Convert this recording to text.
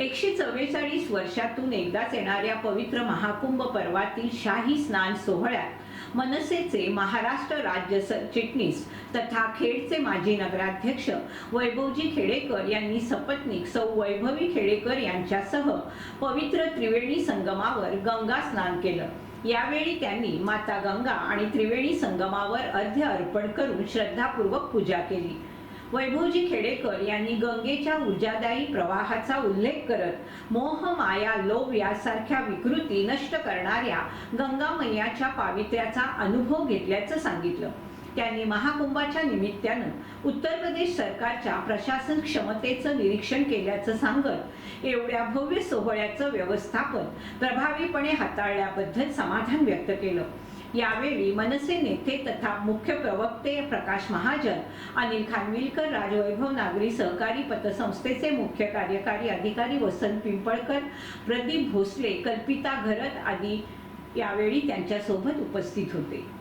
एकशे चव्वेचाळीस वर्षातून एकदाच येणाऱ्या पवित्र महाकुंभ पर्वातील शाही स्नान सोहळ्यात मनसेचे महाराष्ट्र राज्य सरचिटणीस तथा खेडचे माजी नगराध्यक्ष वैभवजी खेडेकर यांनी सपत्नीक सौ वैभवी खेडेकर यांच्यासह पवित्र त्रिवेणी संगमावर गंगा स्नान केलं. यावेळी त्यांनी माता गंगा आणि त्रिवेणी संगमावर अर्ध्य अर्पण करून श्रद्धापूर्वक पूजा केली. वैभवजी खेडेकर यांनी गंगेच्या ऊर्जादायी प्रवाहाचा उल्लेख करत मोह माया लोभ यासारख्या विकृती नष्ट करणाऱ्या गंगा मैयाच्या पावित्र्याचा अनुभव घेतल्याचं सांगितलं. त्यांनी महाकुंभाच्या निमित्तानं उत्तर प्रदेश सरकारच्या प्रशासन क्षमतेचं निरीक्षण केल्याचं सांगत एवढ्या भव्य सोहळ्याचं व्यवस्थापन प्रभावीपणे हाताळल्याबद्दल समाधान व्यक्त केलं. यावेळी मनसे नेते तथा मुख्य प्रवक्ते प्रकाश महाजन अनिल खानविलकर राजवैभव नागरी सहकारी पतसंस्थेचे मुख्य कार्यकारी अधिकारी वसंत पिंपळकर प्रदीप भोसले कल्पिता घरत आदी यावेळी त्यांच्यासोबत उपस्थित होते.